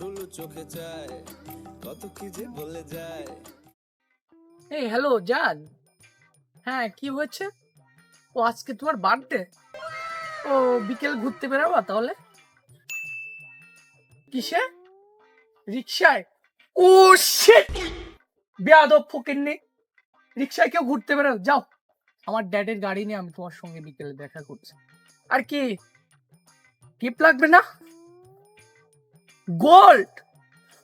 ঢুলু চোখে হ্যালো জান। হ্যাঁ কি হয়েছে? ও, আজকে তোমার বার্থডে ও, বিকেল ঘুরতে তাহলে? কিসে? রিক্সায় ও রিক্সায় কেউ ঘুরতে বেরো যাও। আমার ড্যাডের গাড়ি নিয়ে আমি তোমার সঙ্গে বিকেলে দেখা করছি। আর কি? টিপ লাগবে না? গোল্ড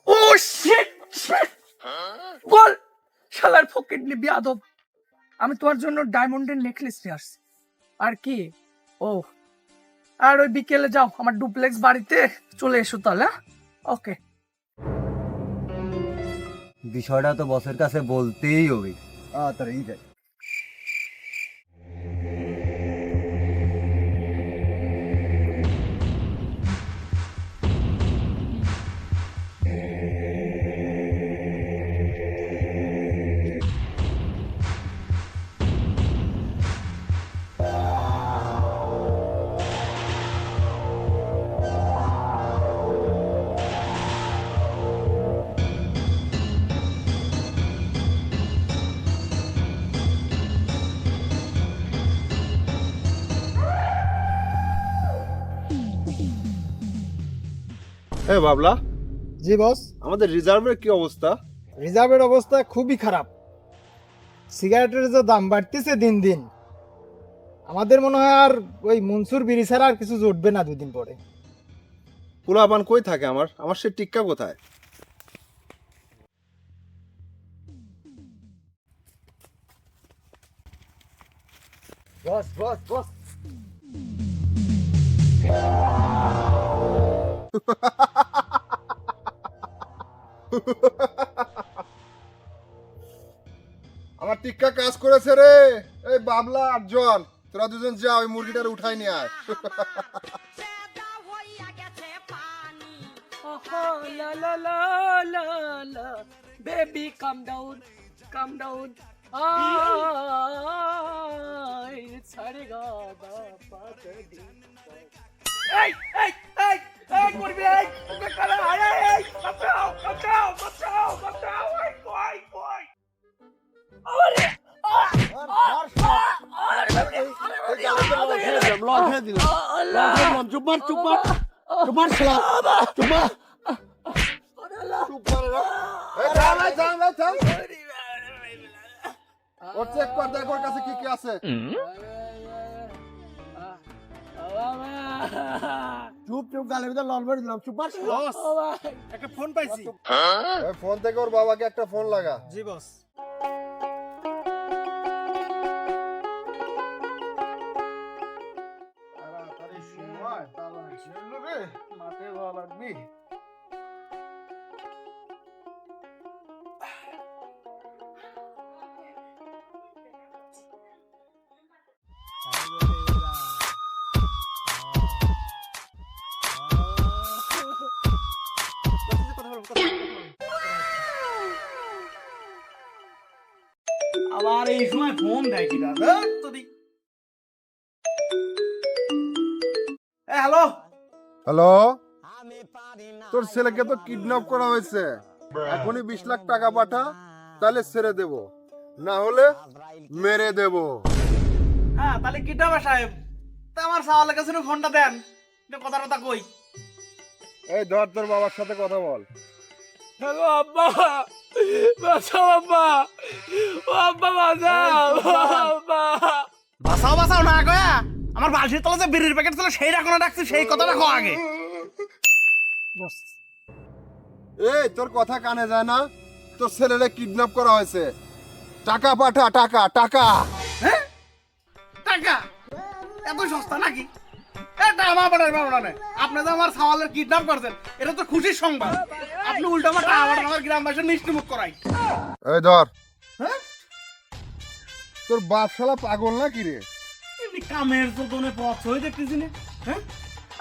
ও শিট শিট গোল্ড শালার ফকিন্নি বেয়াদব আমি তোমার জন্য ডায়মন্ডের নেকলেস নিয়ে আসছি। আর কি? ও আর ওই বিকেলে যাও আমার ডুপ্লেক্স বাড়িতে চলে এসো তাহলে ওকে বিষয়টা তো বসের কাছে বলতেই হবে। তাড়াতাড়ি যাই এ বাবলা জি বস। আমাদের রিজার্ভের কি অবস্থা? রিজার্ভের অবস্থা খুবই খারাপ। সিগারেটের যে দাম বাড়তেছে দিন দিন আমাদের মনে হয় আর ওই মনসুর বিড়ি ছাড়া আর কিছু জুটবে না দুদিন পরে। পোলাপান কই থাকে আমার? আমার সে টিক্কা কোথায়? বস বস বস। আমার টিক্কা কাজ করেছে রে। এই বাবলা আর জন তোরা দুজন যা, ওই মুরগিটার উঠাই নিয়ে আয়। কাম ডাউন কাম ডাউন এই করবি এই ওকে কালা আয় এই বাঁচাও বাঁচাও বাঁচাও বাঁচাও এই কই কই আরে। ওর চেক কর দেখ ওর কাছে কি কি আছে চুপ চুপ গালের ভিতরে লড়বড় দিলাম। চুপ পারছ একটা ফোন পাইছি। ফোন থেকে ওর বাবাকে একটা ফোন লাগা। জি বস। মাঠে যাওয়া লাগবি। আবার এই সময় ফোন দেয় কিনা হ্যালো? হ্যালো তোর ছেলেকে তো কিডন্যাপ করা হয়েছে। এখনই বিশ লাখ টাকা পাঠা তাহলে ছেড়ে দেব। না হলে মেরে দেব। হ্যাঁ তাহলে বা সাহেব। তা আমার সাওয়ালের কাছে ফোনটা দেন। একটু কথা কথা কই। এই ধর তোর বাবার সাথে কথা বল। হ্যালো আব্বা বাঁচাও আব্বা ও আব্বা বাঁচাও আব্বা। বাসাও বাসাও না কয়া আমার বালতির তলে যে বিড়ির প্যাকেট ছিল সেই রাখো রাখছি সেই কথাটা কো আগে। এই তোর কথা কানে যায় না? তোর ছেলেরে কিডন্যাপ করা হয়েছে। টাকা পাঠা টাকা টাকা। হ্যাঁ? টাকা? এত সস্তা নাকি? এটা আমার বাড়ার বাবা না আপনি তো আমার সাওয়ালের কিডন্যাপ করছেন এটা তো খুশির সংবাদ। আপনি উল্টো আমার আমার গ্রামবাসীর মিষ্টি করাই। এই ধর। হ্যাঁ? তোর বাপ শালা পাগল না কি রে? এমনি কামের যোজনে পথ হয়ে দেখতেছি না হ্যাঁ?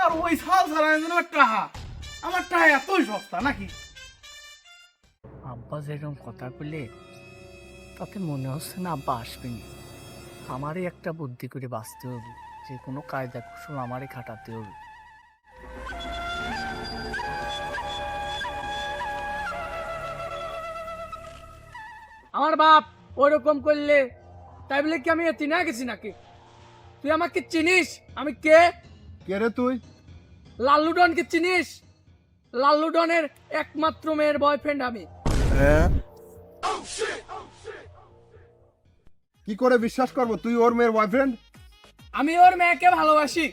আর ওই সাল যেন টাহা। আমার টাহা এতই সস্তা নাকি? আব্বা যেরকম কথা বললে তাতে মনে হচ্ছে না আব্বা আসবেনি। আমারই একটা বুদ্ধি করে বাঁচতে হবে। যে কোনো কায়দা কুশল আমারই খাটাতে হবে। আমার বাপ ওরকম করলে তাই বলে কি আমি চিনা গেছি নাকি? তুই আমাকে চিনিস? আমি কে? কে রে তুই? লাল্লুডনকে চিনিস? লাল্লুডনের একমাত্র মেয়ের বয়ফ্রেন্ড আমি। কি করে বিশ্বাস করব? তুই ওর মেয়ের বয়ফ্রেন্ড আমি ওর মেয়েকে ভালোবাসি।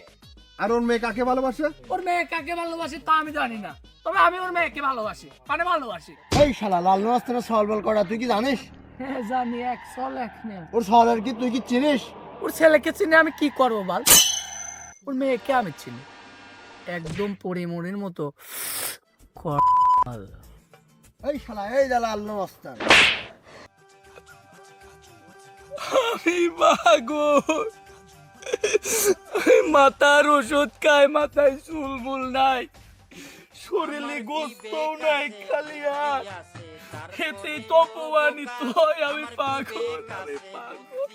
আর ওর মেয়ে কাকে ভালোবাসে? ওর মেয়ে কাকে ভালোবাসে তা আমি জানি না। তবে আমি ওর মেয়েকে ভালোবাসি মানে ভালোবাসি। এই শালা লাল মাস্তানা সওয়াল বল করা তুই কি জানিস? হ্যাঁ জানি এক সল এক নেই ওর সওয়ালের কি তুই কি চিনিস? ওর ছেলেকে চিনে আমি কি করব বল? ওর মেয়েকে আমি চিনি। একদম পরিমণির মতো। এই শালা এই যা লাল মাস্তান আমি মাগো মাথার ওষুধ খায় মাথায় চুলমুল নাই। শরীরে গোস্তও নাই খালি হাত। খেতেই তো অপমানিত হয় আমি পাগল আমি পাগল।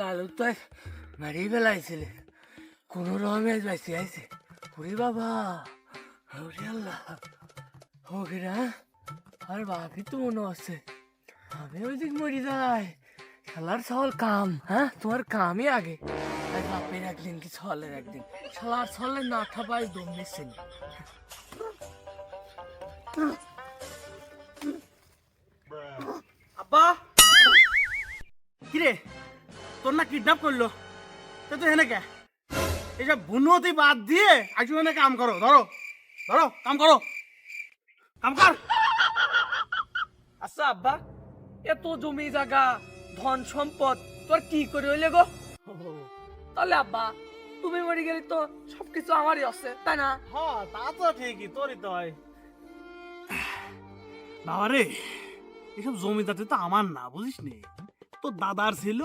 লালু তো মারি ফেলাইছিলে। কোন রকমে বাঁচি আইছে। ওরে বাবা ওরে আল্লাহ। ওকে না আর বাপি তো মনে আছে। আমি ওই দিক মরি যাই। শালার সল কাম হ্যাঁ? তোমার কামই আগে। আর বাপের একদিন কি ছলের একদিন। শালার ছলে না ঠাপাই দম নিচ্ছেন আব্বা! কিরে? তোর না কিডন্যাপ করল। তো তুই হেনে কে? এইসব বুনতি বাদ দিয়ে আইসু হেনে কাম করো ধরো ধরো কাম করো। কাম কর। আচ্ছা আব্বা এত জমি জায়গা ধন সম্পদ তোর কি করে হইলে গো? তাহলে আব্বা তুমি মরে গেলে তো সবকিছু আমারই আছে তাই না? হ্যাঁ তা তো ঠিকই তোরই তো হয়। বাবা রে এসব জমিদাতে তো আমার না বুঝিস নি তোর দাদার ছিল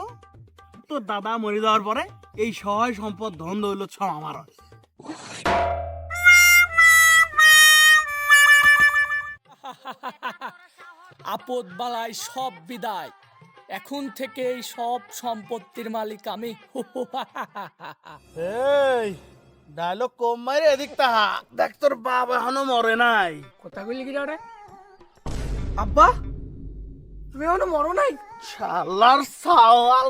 তোর দাদা মরে যাওয়ার পরে এই সহায় সম্পদ ধন দৌলত সব আমার আপদ বালায় সব বিদায়। এখন থেকে এই সব সম্পত্তির মালিক আমি। এই ডায়লগ কম মারে এদিক তাহা। দেখ তোর বাবা এখনও মরে নাই। কথা বলি কি রে আব্বা? তুমি এখনও মরো নাই? শালার সাওয়াল